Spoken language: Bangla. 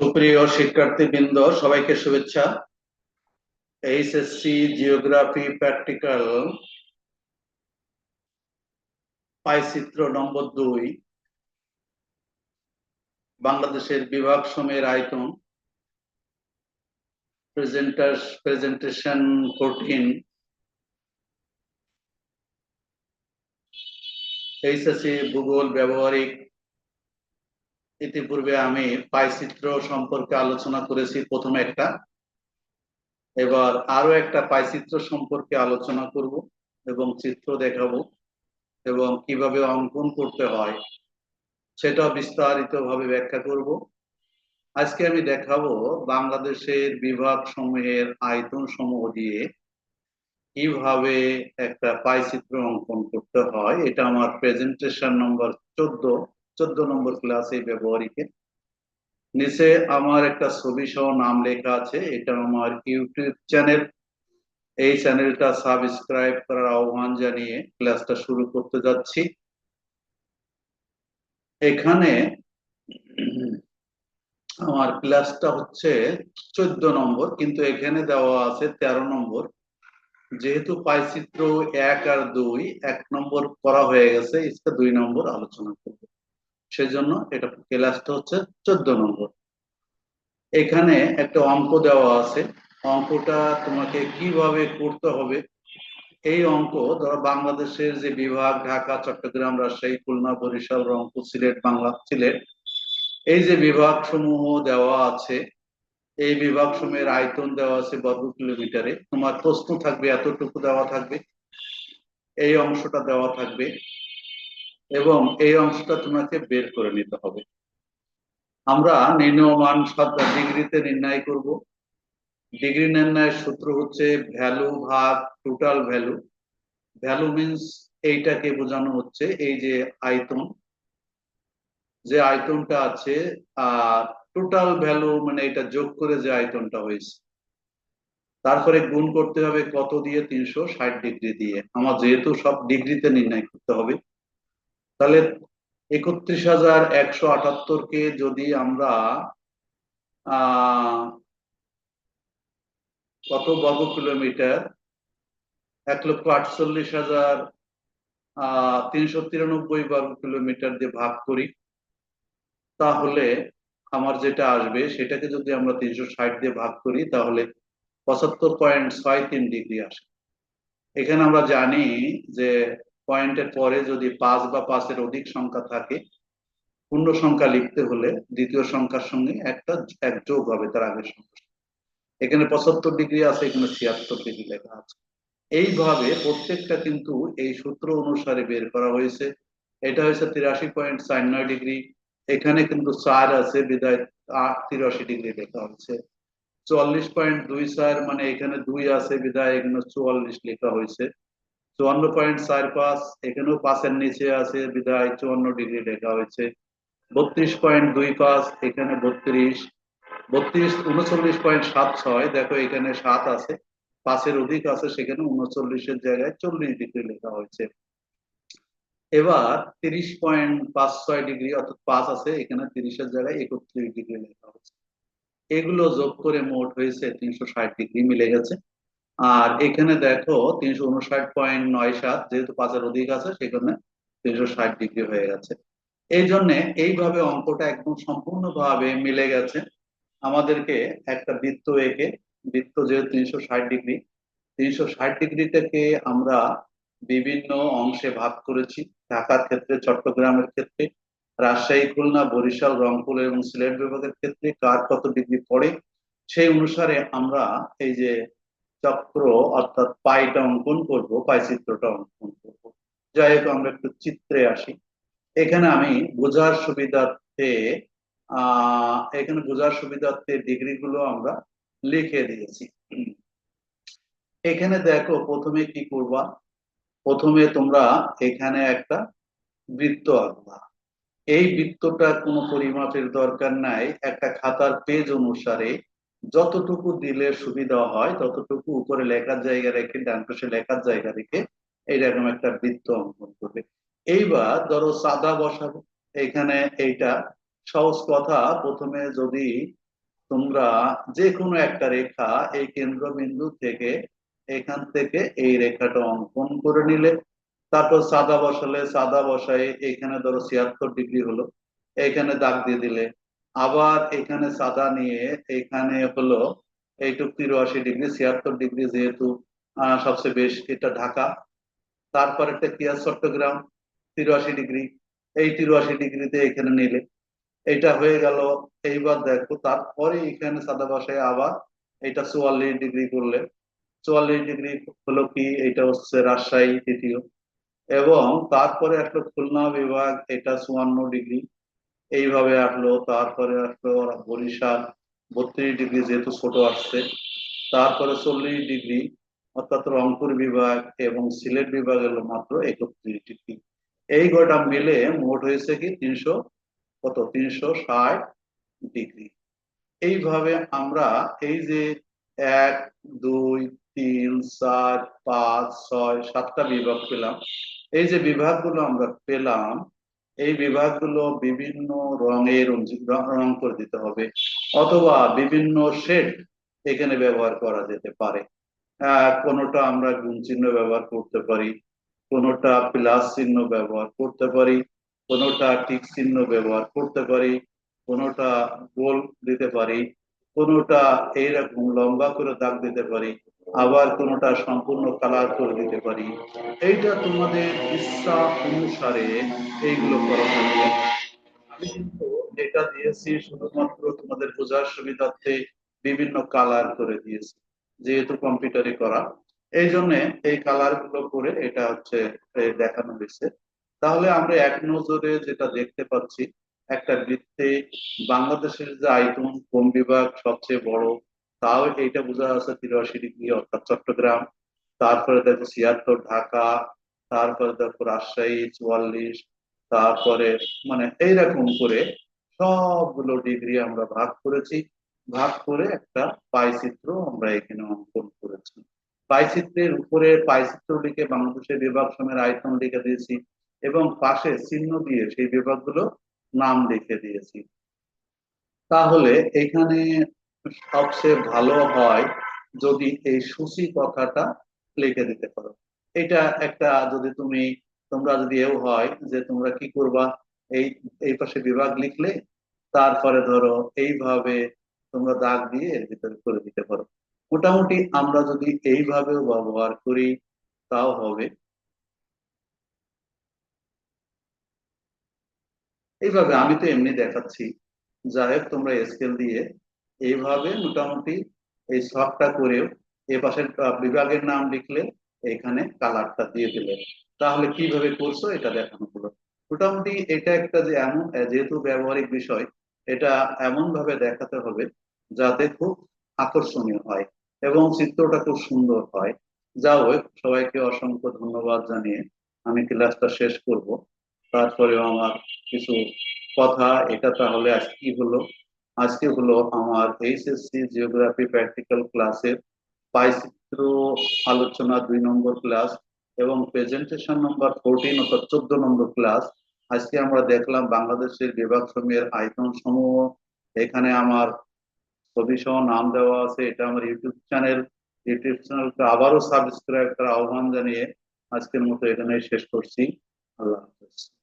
সুপ্রিয় শিক্ষার্থীবৃন্দ, সবাইকে শুভেচ্ছা। এইচএসসি জিওগ্রাফি প্র্যাকটিক্যাল পাইচিত্র নম্বর দুই, বাংলাদেশের বিভাগ সময়ের আয়তন প্রেজেন্টার প্রেজেন্টেশন ফোরটিন এইচএসসি ভূগোল, ব্যবহারিক ইতিপূর্বে আমি পাইচিত্র সম্পর্কে আলোচনা করেছি প্রথমে একটা। এবার আরও একটা পাইচিত্র সম্পর্কে আলোচনা করব এবং চিত্র দেখাবো এবং কীভাবে অঙ্কন করতে হয় সেটা বিস্তারিত ভাবে ব্যাখ্যা করব। আজকে আমি দেখাবো বাংলাদেশের বিভাগ সমূহের আয়তন সমূহ দিয়ে কীভাবে একটা পাইচিত্র অঙ্কন করতে হয়। এটা আমার প্রেজেন্টেশন নম্বর চোদ্দ। চোদ্দ নম্বর ক্লাসে ব্যবহারিকে। নিচে আমার একটা ছবি সহ নাম লেখা আছে, এটা আমার ইউটিউব চ্যানেল এই চ্যানেলটা সাবস্ক্রাইব করার আহ্বান জানিয়ে ক্লাসটা শুরু করতে যাচ্ছি। এখানে আমার ক্লাসটা হচ্ছে চোদ্দ নম্বর, কিন্তু এখানে দেওয়া আছে তেরো নম্বর। যেহেতু পাইচিত্র এক আর দুই, এক নম্বর করা হয়ে গেছে দুই নম্বর আলোচনা করব। সেজন্য এটা ক্লাসটা হচ্ছে চোদ্দ নম্বর। এখানে একটা অঙ্ক দেওয়া আছে। অঙ্কটা তোমাকে কীভাবে করতে হবে? এই অঙ্ক ধরো বাংলাদেশের যে বিভাগ, ঢাকা, চট্টগ্রাম, রাজশাহী, খুলনা, বরিশাল, রংপুর, সিলেট, বাংলা, সিলেট, এই যে বিভাগ সমূহ দেওয়া আছে, এই বিভাগ সমূহের আয়তন দেওয়া আছে বর্গ কিলোমিটারে। তোমার প্রশ্ন থাকবে, এতটুকু দেওয়া থাকবে। এই অংশটা দেওয়া থাকবে। এবং এই অংশটা তোমাকে বের করে নিতে হবে। আমরা নির্ণয়মান সাত ডিগ্রিতে নির্ণয় করব। ডিগ্রি নির্ণয়ের সূত্র হচ্ছে ভ্যালু ভাগ টোটাল ভ্যালু ভ্যালু মিন্স এইটাকে বোঝানো হচ্ছে, এই যে আয়তন। যে আয়তনটা আছে, আর টোটাল ভ্যালু মানে এটা যোগ করে যে আয়তনটা হয়েছে। তারপরে গুণ করতে হবে কত দিয়ে? তিনশো ষাট ডিগ্রি দিয়ে। আমার যেহেতু সব ডিগ্রিতে নির্ণয় করতে হবে তাহলে একত্রিশ হাজার একশো আটাত্তরকে যদি আমরা কত বর্গ কিলোমিটার এক লক্ষ আটচল্লিশ হাজার তিনশো তিরানব্বই বর্গ কিলোমিটার দিয়ে ভাগ করি, তাহলে আমার যেটা আসবে, সেটাকে যদি আমরা তিনশো ষাট দিয়ে ভাগ করি, তাহলে পঁচাত্তর পয়েন্ট ছয় তিন ডিগ্রি আসে। এখানে আমরা জানি যে পয়েন্টের পরে যদি পাঁচ বা পাঁচের অধিক সংখ্যা থাকে, পূর্ণ সংখ্যা লিখতে হলে দ্বিতীয় সংখ্যার সঙ্গে একটা, এক যোগ হবে তার আগের সংখ্যা এখানে পঁচাত্তর ডিগ্রি আছে, এখানে ছিয়াত্তর ডিগ্রি লেখা আছে। এইভাবে প্রত্যেকটা কিন্তু এই সূত্র অনুসারে বের করা হয়েছে। এটা হয়েছে তিরাশি পয়েন্ট চার নয় ডিগ্রি। এখানে কিন্তু চার আছে বিদায় আট তিরাশি ডিগ্রি লেখা হয়েছে। চুয়াল্লিশ পয়েন্ট দুই চার মানে এখানে দুই আছে বিদায় এখানে চুয়াল্লিশ লেখা হয়েছে। চুয়ান্ন পয়েন্ট চার পাঁচ, এখানেও পাঁচের নিচে আছে বিদায় চুয়ান্ন ডিগ্রি লেখা হয়েছে। বত্রিশ পয়েন্ট দুই পাঁচ, এখানে বত্রিশ। বত্রিশ, উনচল্লিশ পয়েন্ট সাত ছয়, দেখো এখানে সাত আছে। পাঁচের অধিক আছে, সেখানে উনচল্লিশের জায়গায় চল্লিশ ডিগ্রি লেখা হয়েছে। এবার তিরিশ পয়েন্ট পাঁচ ছয় ডিগ্রি, অর্থাৎ পাঁচ আছে, এখানে তিরিশের জায়গায় একত্রিশ ডিগ্রি লেখা হয়েছে। এগুলো যোগ করে মোট হয়েছে তিনশো ষাট ডিগ্রি, মিলে গেছে। আর এখানে দেখো তিনশো উনষাট পয়েন্ট নয় সাত, যেহেতু পাঁচের অধিক আছে, সেখানে তিনশো ষাট ডিগ্রি হয়ে গেছে। এই জন্য এইভাবে অঙ্কটা একদম সম্পূর্ণভাবে মিলে গেছে। আমাদেরকে একটা বৃত্ত এঁকে, বৃত্ত যেহেতু তিনশো ষাট ডিগ্রি, তিনশো ষাট ডিগ্রিটাকে আমরা বিভিন্ন অংশে ভাগ করেছি। ঢাকার ক্ষেত্রে, চট্টগ্রামের ক্ষেত্রে, রাজশাহী, খুলনা, বরিশাল, রংপুর এবং সিলেট বিভাগের ক্ষেত্রে কার কত ডিগ্রি পড়ে, সেই অনুসারে আমরা এই যে চক্র অর্থাৎ পাইটা অঙ্কন করব, পাই চিত্রটা অঙ্কন করব। যাই হোক, আমরা একটু চিত্রে আসি। এখানে আমি বোঝার সুবিধার্থে এখানে বোঝার সুবিধার্থে ডিগ্রি গুলো আমরা লিখে দিয়েছি। এখানে দেখো, প্রথমে কি করবা? প্রথমে তোমরা এখানে একটা বৃত্ত আঁকবা। এই বৃত্তটা কোনো পরিমাপের দরকার নাই। একটা খাতার পেজ অনুসারে যতটুকু দিলে সুবিধা হয়, ততটুকু উপরে লেখার জায়গা রেখে, ডান পাশে লেখার জায়গা রেখে এইরকম একটা বৃত্ত অঙ্কন করবে। এইবার ধরো সাদা বসাবো, এখানে এইটা। সহজ কথা, প্রথমে যদি তোমরা যে কোনো একটা রেখা এই কেন্দ্রবিন্দু থেকে, এখান থেকে এই রেখাটা অঙ্কন করে নিলে, তারপর সাদা বসালে, সাদা বসায় এখানে ধরো ছিয়াত্তর ডিগ্রি হলো, এখানে দাগ দিয়ে দিলে আবার এখানে সাদা নিয়ে এখানে হলো এইটুক তিরাশি ডিগ্রি, ছিয়াত্তর ডিগ্রি যেহেতু সবচেয়ে বেশ এটা ঢাকা। তারপর একটা কিয়া চট্টগ্রাম? তিরাশি ডিগ্রি। এই তিরাশি ডিগ্রিতে এখানে নিলে এটা হয়ে গেল। এইবার দেখো, তারপরে এখানে সাদা বাসায় আবার এটা চুয়াল্লিশ ডিগ্রি করলে। চুয়াল্লিশ ডিগ্রি হলো কি? এটা হচ্ছে রাজশাহী তৃতীয় এবং তারপরে আসলো খুলনা বিভাগ, এটা চুয়ান্ন ডিগ্রি। এইভাবে আসলো, তারপরে আসলো বরিশাল, বত্রিশ ডিগ্রি যেহেতু ছোট আসছে, তারপরে চল্লিশ ডিগ্রি, অর্থাৎ রংপুর বিভাগ এবং সিলেট বিভাগ হলো মাত্র একত্রিশ ডিগ্রি। এই কয়টা মিলে মোট হয়েছে কি তিনশো, কত? তিনশো ষাট ডিগ্রি। এইভাবে আমরা এই যে এক, দুই, তিন, চার, পাঁচ, ছয়, সাতটা বিভাগ পেলাম। এই যে বিভাগগুলো আমরা পেলাম এই বিভাগগুলো বিভিন্ন রঙে, রং করে দিতে হবে, অথবা বিভিন্ন শেড এখানে ব্যবহার করা যেতে পারে। কোনোটা আমরা গুণ চিহ্ন ব্যবহার করতে পারি, কোনোটা প্লাস চিহ্ন ব্যবহার করতে পারি, কোনোটা টিক চিহ্ন ব্যবহার করতে পারি, কোনোটা গোল দিতে পারি, কোনোটা এইরকম লম্বা করে দাগ দিতে পারি আবার কোনোটা সম্পূর্ণ কালার করে দিতে পারি। এইটা তোমাদের ইচ্ছা অনুসারে এইগুলো করা। হবে এটা দিয়েছি শুধুমাত্র তোমাদের বোঝার সুবিধার্থে বিভিন্ন কালার করে দিয়েছি, যেহেতু কম্পিউটারে করা। এই জন্য এই কালারগুলো করে এটা হচ্ছে দেখানো হয়েছে। তাহলে আমরা এক নজরে যেটা দেখতে পাচ্ছি, একটা বৃত্তে বাংলাদেশের যে আয়তন কোন বিভাগ সবচেয়ে বড় তাও এইটা বোঝা যাচ্ছে তিরাশি ডিগ্রি অর্থাৎ চট্টগ্রাম। তারপরে দেখো ছিয়াত্তর, ঢাকা। তারপরে দেখো রাজশাহী, চুয়াল্লিশ। তারপরে মানে এইরকম করে সবগুলো ডিগ্রি আমরা ভাগ করেছি। ভাগ করে একটা পাইচিত্র আমরা এখানে অঙ্কন করেছি। পাইচিত্রের উপরে পাইচিত্র লিখে বাংলাদেশের বিভাগ সময়ের আয়তন লিখে দিয়েছি এবং পাশে চিহ্ন দিয়ে সেই বিভাগগুলো নাম লিখে দিয়েছি। তাহলে এখানে সবচেয়ে ভালো হয় যদি এই সূচি কথাটা লিখে দিতে পারো। এটা একটা যদি তুমি, তোমরা যদি এও হয় যে তোমরা কি করবা, এই এই পাশে বিভাগ লিখলে, তারপরে ধরো এইভাবে তোমরা দাগ দিয়ে এর ভিতরে করে দিতে পারো। মোটামুটি আমরা যদি এইভাবেও ব্যবহার করি, তাও হবে। এইভাবে আমি তো এমনি দেখাচ্ছি। যাই হোক, তোমরা স্কেল দিয়ে এইভাবে মোটামুটি এই সবটা করেও এ বিভাগের নাম লিখলে এখানে কালারটা দিয়ে দিলে। তাহলে কীভাবে করছ এটা দেখানো হলো। মোটামুটি এটা একটা যে এমন যেহেতু ব্যবহারিক বিষয়, এটা এমন ভাবে দেখাতে হবে যাতে খুব আকর্ষণীয় হয় এবং চিত্রটা খুব সুন্দর হয়। যা হোক, সবাইকে অসংখ্য ধন্যবাদ জানিয়ে আমি ক্লাসটা শেষ করব। তারপরেও আমার কিছু কথা, এটা তাহলে আজ কি হলো। আজকে হলো আমার এইচএসসি জিওগ্রাফি প্র্যাকটিক্যাল ক্লাসের পাইচিত্র আলোচনা দুই নম্বর ক্লাস এবং প্রেজেন্টেশন নম্বর ফোরটিন অর্থাৎ চোদ্দ নম্বর ক্লাস আজকে আমরা দেখলাম বাংলাদেশের বিভাগ সমূহের আয়তন সমূহ। এখানে আমার ছবি সহ নাম দেওয়া আছে, এটা আমার ইউটিউব চ্যানেল ইউটিউব চ্যানেলটা আবারও সাবস্ক্রাইব করার আহ্বান জানিয়ে আজকের মতো এখানে শেষ করছি। আল্লাহ হাফেজ।